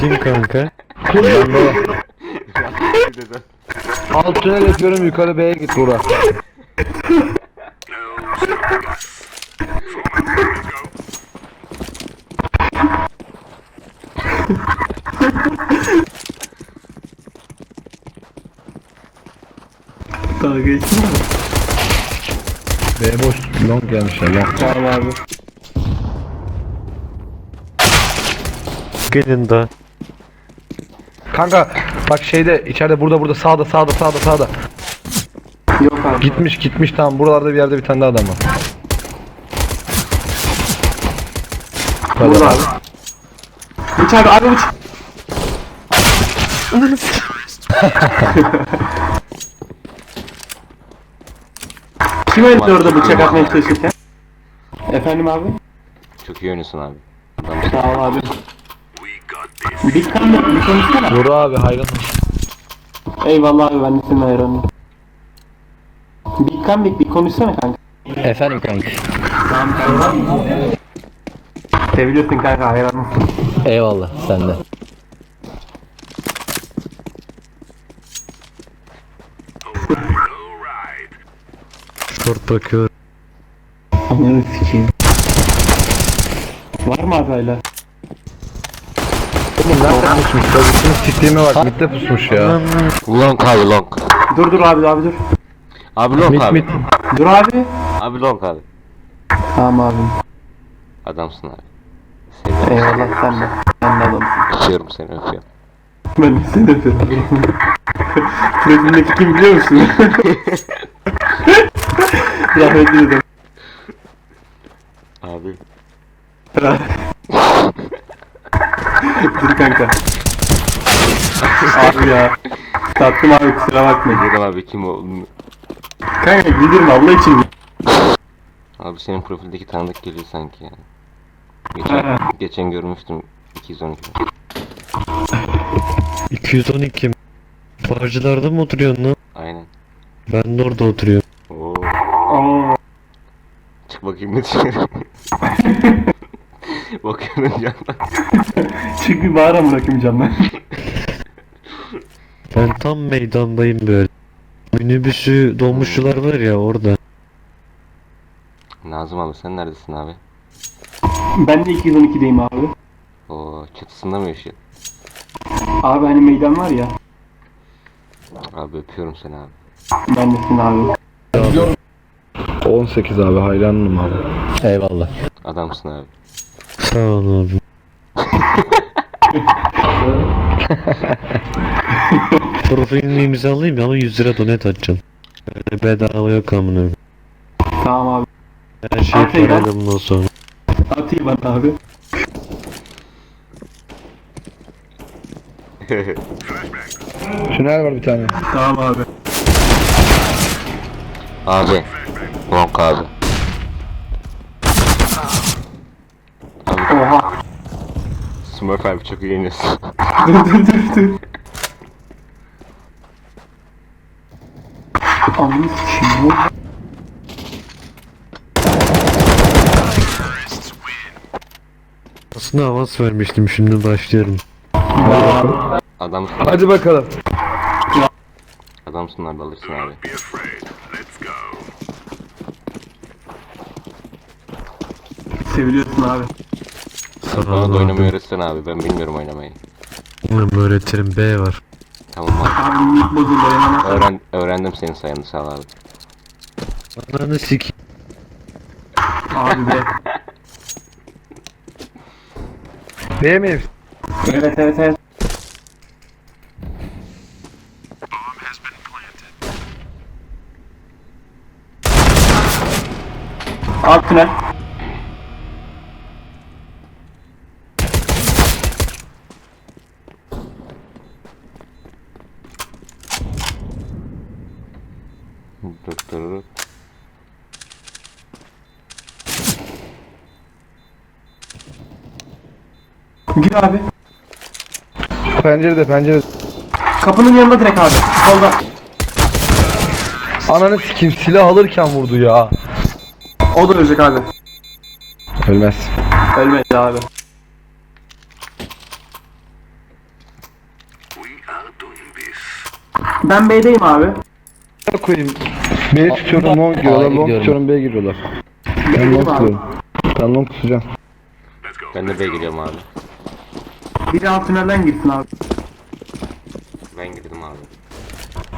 Kim kanka? Alt tünel yapıyorum yukarı B'ye git Burak. geçtin mi? B boş long gelmişler long. Tamam abi. Gelin daha. Kanka bak şeyde içeride burada burada sağda sağda sağda sağda. Yok abi. Gitmiş gitmiş tamam buralarda bir yerde bir tane daha adam var. Burada abi. Abi abi uç. Kim öldü orada bıçak atmaya çalışırken? Efendim abi? Çok iyi oynuyorsun abi. Sağ ol abi. Bir kan bir konuşsana. Burak abi hayran. Eyvallah abi ben de senin hayranım. Bir kan bir, bir konuşsana kanka. Efendim kanka. Tamam kanka. Seviyorsun kanka hayranımsın. Eyvallah sen de. Short bakıyor. Ananı sikeyim. Var mı hala? Oğlum nerede pusmuş? Babasının siktiğime bak mitte pusmuş ya. Long abi long. Dur dur abi abi dur. Abi long Mit abi. mit. Dur abi. Abi long abi. Tamam abi. Adamsın abi. Seviyorum. Eyvallah sen de. Sen de adamsın. Öpüyorum seni öpüyorum. Ben de seni öpüyorum. Profilindeki kim biliyor musun? Rahmetli dedim. Abi. Dur kanka. abi ya. Tattım abi kusura bakma. Dedim abi kim olduğunu. Kanka giderim Allah için. Abi senin profildeki tanıdık geliyor sanki yani. Geçen, geçen görmüştüm 212. 212 mi? Bağcılarda mı oturuyorsun lan? Aynen. Ben de orada oturuyorum. Oo. Çık bakayım dışarı. Bakıyorum yandan. Çık bir bağıra bırakayım camdan. Ben tam meydandayım böyle. Minibüsü dolmuşçular var ya orada. Nazım abi sen neredesin abi? ben de 212'deyim abi. Oo çatısında mı yaşıyor? Abi hani meydan var ya. Abi öpüyorum seni abi. Ben de seni abi. 18 abi hayranım abi. Eyvallah. Adamsın abi. Sağ ol abi. Profilini imzalayayım ama 100 lira donate atacağım. Öyle bedava yok amına. Tamam abi. Her şey Atayım ben. parayla bundan sonra. Atayım bana abi. Tünel var bir tane. Tamam abi. abi. Long abi. Oha. Smurf abi çok iyi oynuyorsun. dur dur dur dur. Ananı sikeyim. Aslında avans vermiştim şimdi başlıyorum. Adamsın. Hadi bakalım. Adamsın abi alırsın abi. Seviliyorsun abi. Bana da oynamayı abi. öğretsen abi ben bilmiyorum oynamayı. Umarım öğretirim B var. Tamam abi. Abi mik bozuldu oynamaz. Öğren, öğrendim senin sayende sağ ol abi. Ananı sik. Abi be. B mi? Evet evet evet. Tünel. Dur. Gir abi. Pencerede pencerede. Kapının yanında direkt abi. Solda. Ananı sikeyim silah alırken vurdu ya. O da ölecek abi. Ölmez. Ölmedi abi. Ben B'deyim abi. koyayım. B'ye tutuyorum long giriyorlar, long tutuyorum B'ye giriyorlar. Ben long tutuyorum. Ben long tutacağım. Ben de B'ye geliyorum abi. Biri alt tünelden girsin abi. Ben girdim abi.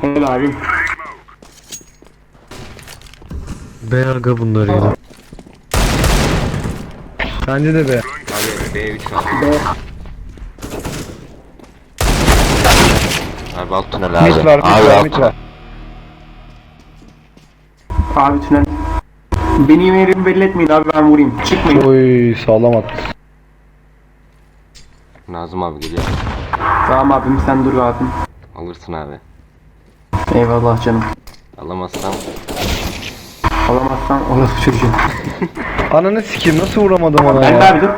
Evet abi. B aga bunlar ya. Bence de B. Abi B3 var. B. Abi alt tünel abi. Mid var, abi var, tünel. var. Abi tünel. Benim yerimi belli etmeyin abi ben vurayım. Çıkmayın. Oy sağlam attı. Nazım abi geliyor. Tamam abim sen dur abim. Alırsın abi. Eyvallah canım. Alamazsam Alamazsan orası çocuğu. Ananı sikeyim nasıl vuramadım ona Ben de ya. abi dur.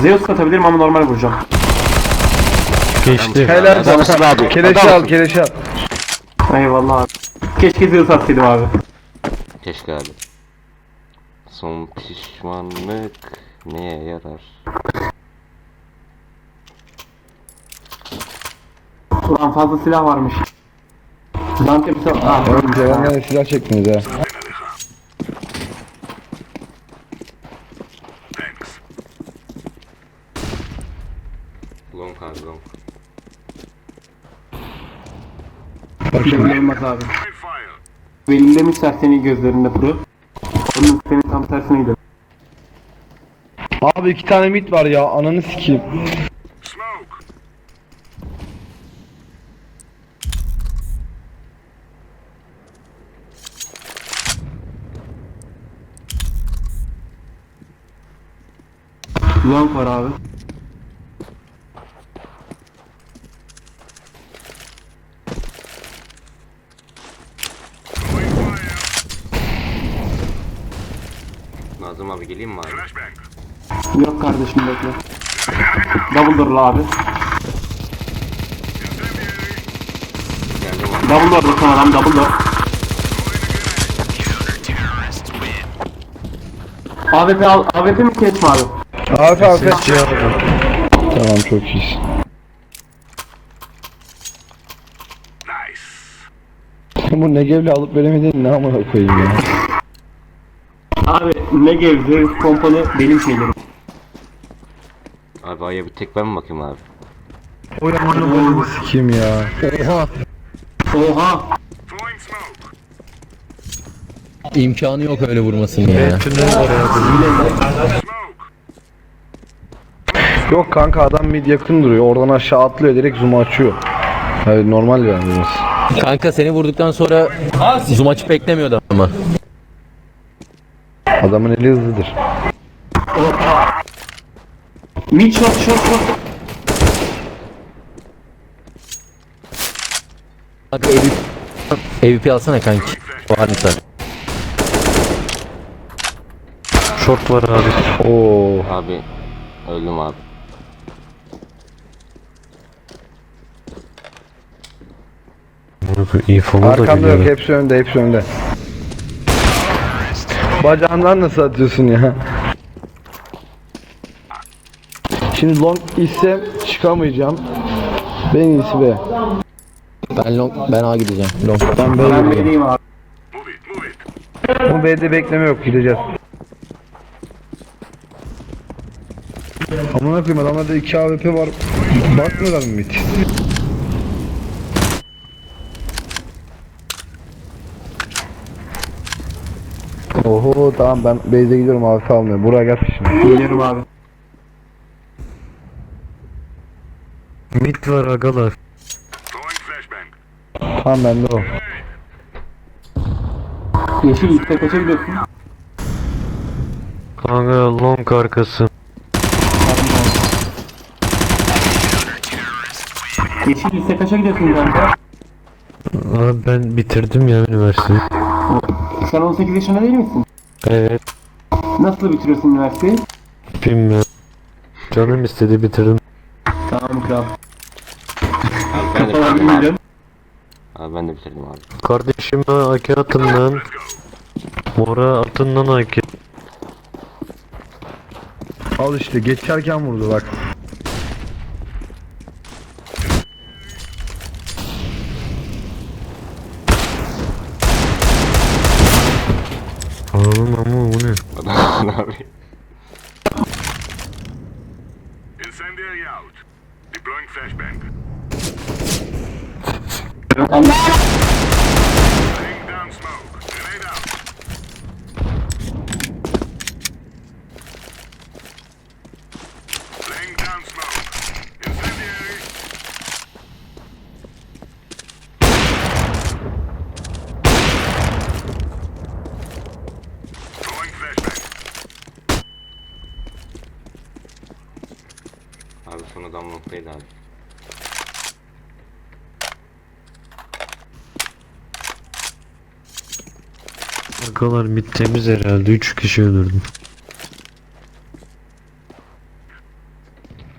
Zeus katabilirim ama normal vuracağım. Geçti. Helal sana. abi. Keleşi Adamsın. al keleşi al. Eyvallah abi. Keşke Zeus atsaydım abi. Abi. Son pişmanlık neye yarar? Ulan fazla silah varmış. Dante bir silah... Ah, Oğlum Ceren'den silah çektiniz ha. Long abi long. Bak şimdi. Olmaz abi. Belli demişler senin gözlerinde pro. Onun senin tam tersine gidelim. Abi iki tane mit var ya ananı sikeyim. Long var abi. Nazım abi geleyim mi abi? Yok kardeşim bekle. Double door'lu abi. Geldim abi. Double door'lu son adam double door. AWP al, AWP mi kesme abi? Abi abi. Tamam çok iyisin. Bu Negev'le alıp veremediğin ne amına koyayım ya. Ne gevzi, pompalı benim şeylerim. Abi aya bir tek ben mi bakayım abi? Oy amına koyayım sikeyim ya. Oha! İmkanı yok öyle vurmasın ya. Yok kanka adam mid yakın duruyor. Oradan aşağı atlıyor direkt zoom açıyor. Hayır normal yani burası. Kanka seni vurduktan sonra zoom açıp beklemiyordu ama. Adamın eli hızlıdır. Mid shot shot shot. Kanka AWP, AWP alsana kanki. O halde Short var abi. Oo. Abi öldüm abi. Infomu da Arkamda yok biliyorum. hepsi önde hepsi önde. Bacağından nasıl atıyorsun ya? Şimdi long ise çıkamayacağım. Ben iyisi be. Ben long, ben A gideceğim. Long. Ben Ben böyle B'deyim abi. Bu B'de bekleme yok gideceğiz. Amına koyayım adamlarda 2 AWP var. Bakmıyorlar mı hiç? Oho tamam ben base'e gidiyorum AWP almaya. Buraya gel şimdi. Geliyorum abi. Mid var agalar. Tamam bende o. Yeşil üstte kaça gidiyorsun? Kanka long arkası. Yeşil üstte kaça gidiyorsun kanka? Abi ben bitirdim ya üniversiteyi. Sen 18 yaşında değil misin? Evet. Nasıl bitiriyorsun üniversiteyi? Bilmiyorum. Canım istedi bitirdim. Tamam kral. Ben de falan bitirdim abi. bilmiyorum. Abi ben de bitirdim abi. Kardeşime AK atın lan. Mora atın lan AK. Al işte geçerken vurdu bak. Anam ama bu ne? Adamsın abi. Incendiary out. Deploying flashbang. Laying down smoke. Grenade out. Laying down smoke. Incendiary. Throwing flashbang. Abi son adam noktaydı abi. Arkalar mid temiz herhalde 3 kişi öldürdüm.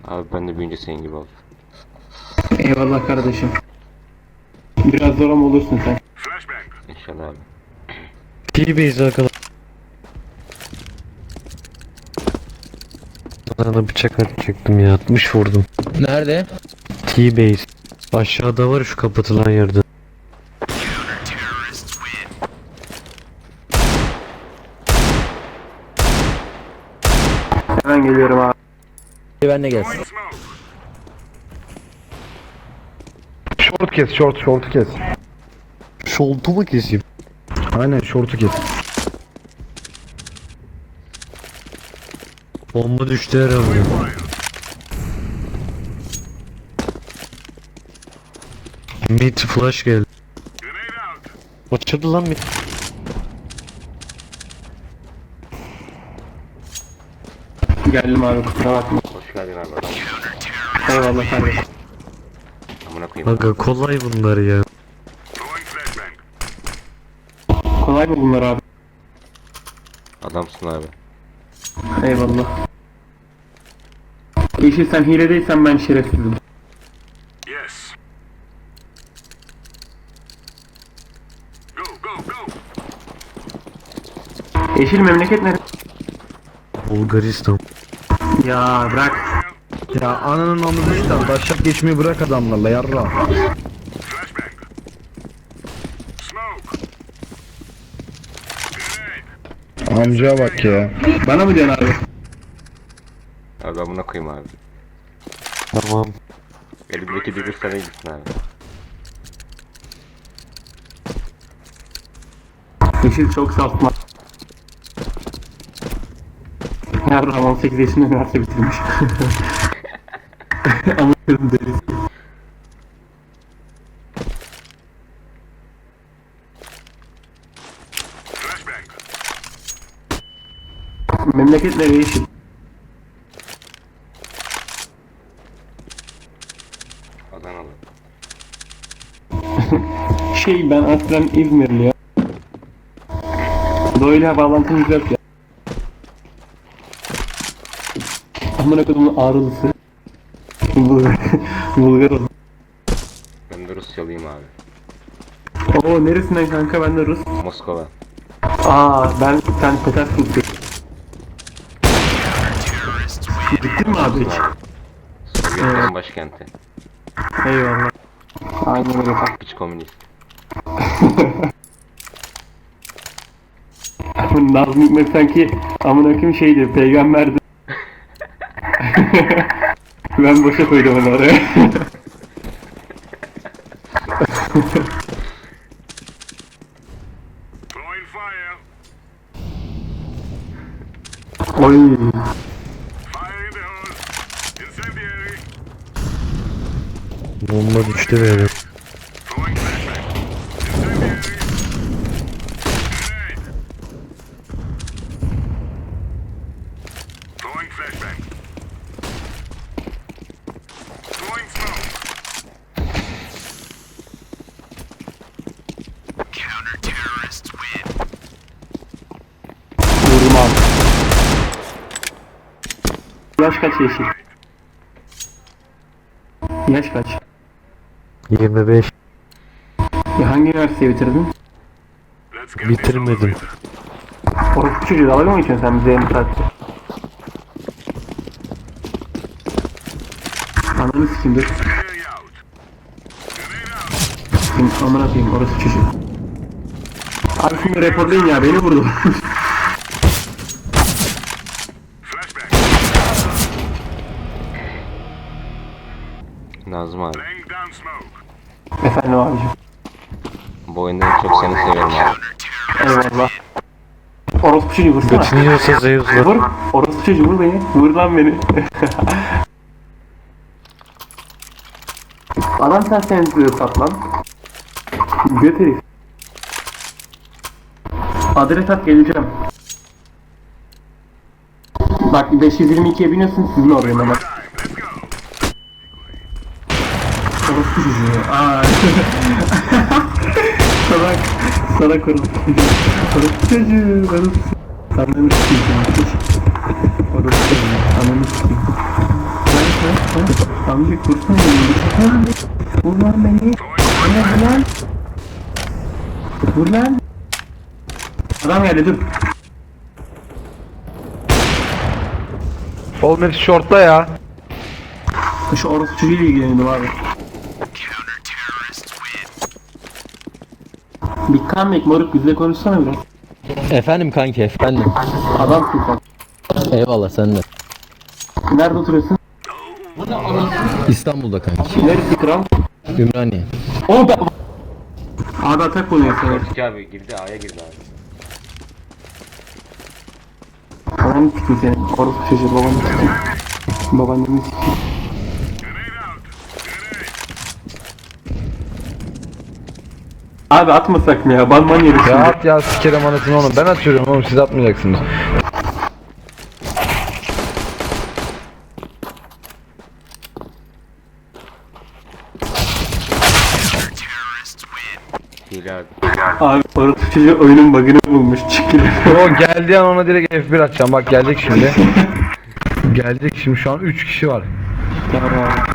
Abi ben de büyünce senin gibi oldum. Eyvallah kardeşim. Biraz zor ama olursun sen. İnşallah abi. T-base arkalar. Sana bıçak atacaktım ya 60 vurdum. Nerede? T-base. Aşağıda var şu kapatılan yerde. Hemen geliyorum abi. Ben de gelsin. Short kes short short'u kes. Şoltu mu keseyim? Aynen short'u kes. Bomba düştü herhalde. Mid flash geldi. Açıldı lan mid. Geldim abi kusura bakma. Geldin abi adam. Eyvallah kardeşim. Amına koyayım. Aga kolay bunlar ya. Kolay mı bunlar abi? Adamsın abi. Eyvallah. Yeşil sen hiledeysen ben şerefsizim. Yes. Go, go, go. Yeşil memleket neresi? Bulgaristan. Ya bırak. Ya ananın amını işte başlat geçmeyi bırak adamlarla yarra. Amcaya bak ya. Bana mı diyorsun abi? Abi amına koyayım abi. Tamam. Elimdeki düdük sana gitsin abi. Yeşil çok saçma. Yarram 18 yaşında üniversite bitirmiş. Kızım delisi. Memleket nereye? Adanalı. Şey ben aslen İzmirli ya. Doğuyla bağlantımız yok ya. Amına kodumun ağrılısı. Bulgar, Bulgar oldu. Ben de Rusyalıyım abi. Oo neresinden kanka ben de Rus. Moskova. Aa ben sen Petersburg'dayım. Gittin mi abi hiç? Sovyetlerin başkenti. Eyvallah. Aynen öyle kanka. Piç komünist. Nazım Hikmet sanki amına koyayım şeydi peygamberdi. ben boşa koydum onu oraya. Oy. Fire in the hole. Incendiary. Bomba düştü böyle. Throwing flashbang. Incendiary. Grenade. Throwing flashbang. Throwing smoke. Counter-terrorists win. Vurdum abi. Yaş kaç yeşil? Yaş kaç? 25 Ya hangi üniversiteyi bitirdin? Bitirmedim. Orası çocuğu dalga mı geçiyorsun sen bize yarım saatte? Ananı sikeyim dur. Amına koyayım orası çocuğu. Abi şunu reportlayın ya beni vurdu. Nazım abi. Efendim abicim. Bu oyunda en çok seni seviyorum abi. Eyvallah. Orospu çocuğu vursana. Götünü yiyorsa Zeus'la. Vur. Orospu çocuğu vur beni. Vur lan beni. Adam sen seni sat lan. Göt herif. Adres at geleceğim. Bak 522'ye biniyorsun sizin oraya hemen. Orospu çocuğu. Aa. salak. Salak orospu çocuğu. Orospu çocuğu. Orospu. Ananı sikeyim. Orospu çocuğu. Ananı sikeyim. Lan lan lan. Amcık vursana beni. Vur lan beni. Vur lan. Vur lan. Adam geldi dur. Oğlum hepsi shortla ya. Şu orospu çocuğuyla ilgileniyordum abi. Bir comeback moruk bizle konuşsana biraz. Efendim kanki efendim. Adamsın sen. Eyvallah sen de. Nerede oturuyorsun? İstanbul'da kanki. Neresi kral? Ümraniye. O ben... Abi atak oluyor sana. Korkut abi girdi A'ya girdi abi. Ananı sikeyim seni. Orospu çocuğu babanı sikeyim. Babaannemi sikeyim. Abi atmasak mı ya? Banman yeri Ya at ya sikerim anasını oğlum. Ben atıyorum oğlum siz atmayacaksınız. Hile abi. Abi çocuğu oyunun bug'ını bulmuş. Çıkıyor. O geldiği an ona direkt F1 atacağım. Bak gelecek şimdi. gelecek şimdi şu an 3 kişi var.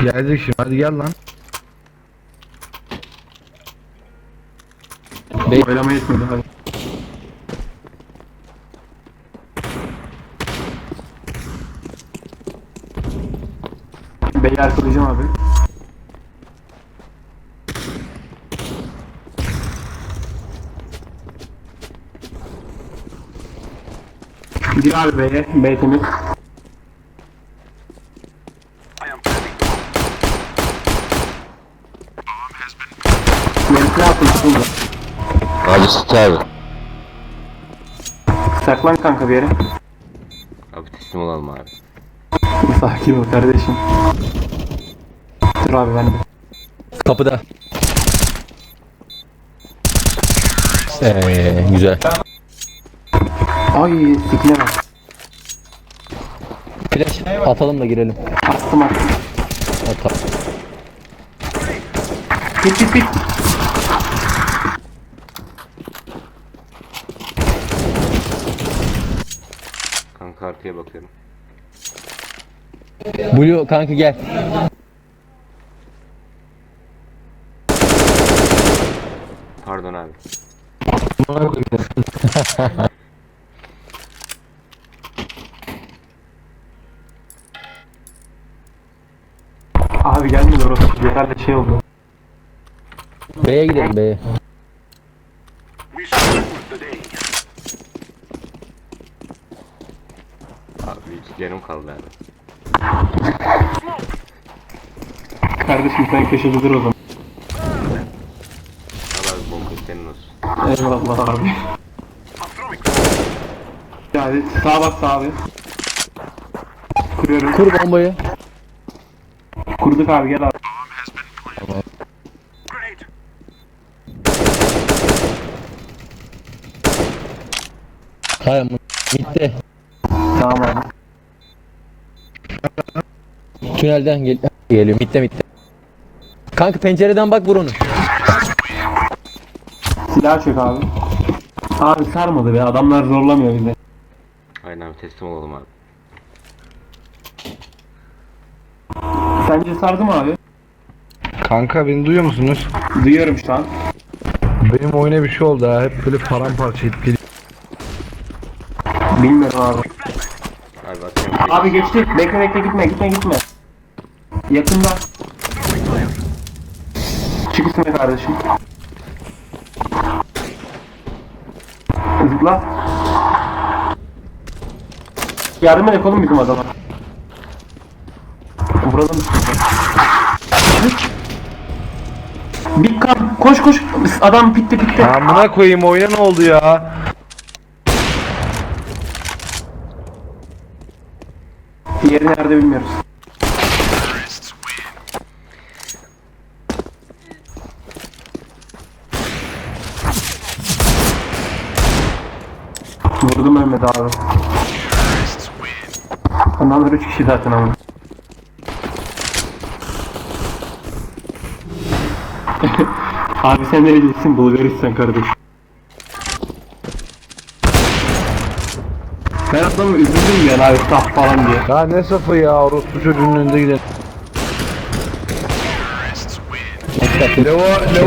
Gelecek şimdi hadi gel lan. Oylama yetmedi hadi. Beyi arkalayacağım abi. Gir abi B'ye. B temiz. Yarısı yaptım tutuldu. Abi sıçı abi. Saklan kanka bir yere. Abi teslim olalım abi. Sakin ol kardeşim. Dur abi ben de. Kapıda. Eee güzel. Ay sikine bak. Flash atalım da girelim. Astım attım. Atalım. Git git git. Kanka arkaya bakıyorum. Blue kanka gel. Pardon abi. Abi gelmedi orası. Yeterli şey oldu. B'ye gidelim B'ye. Yarım kaldı abi. Kardeşim sen köşede dur o zaman. Al abi bomba senin olsun. Eyvallah abi. Yani sağa bak sağa abi. Kuruyorum. Kur bombayı. Kurduk abi gel abi. Grenade. Hayır gitti. Tamam abi. Tünelden gel geliyor. Mitte mitte. Kanka pencereden bak vur onu. Silah çök abi. Abi sarmadı be adamlar zorlamıyor bizi. Aynen abi teslim olalım abi. Sence sardı mı abi? Kanka beni duyuyor musunuz? Duyuyorum şu an. Benim oyuna bir şey oldu ha. Hep böyle paramparça edip geliyor. Bilmiyorum abi. Abi bak sen Abi geçti. Bekle bekle gitme gitme gitme. Yakında. Çık üstüme kardeşim. Zıpla. Yardım et oğlum bizim adama. Vuralım. Bir kan koş koş adam pitti pitti. Amına koyayım oyuna ne oldu ya? Diğeri nerede bilmiyoruz. Ölmedi abi. Adamlar 3 kişi zaten ama. abi sen nerelisin? Bulgaristan kardeş. Ben adamı üzüldüm ya abi saf falan diye. Ya ne safı ya orospu çocuğunun önünde gidelim. Levo, Levo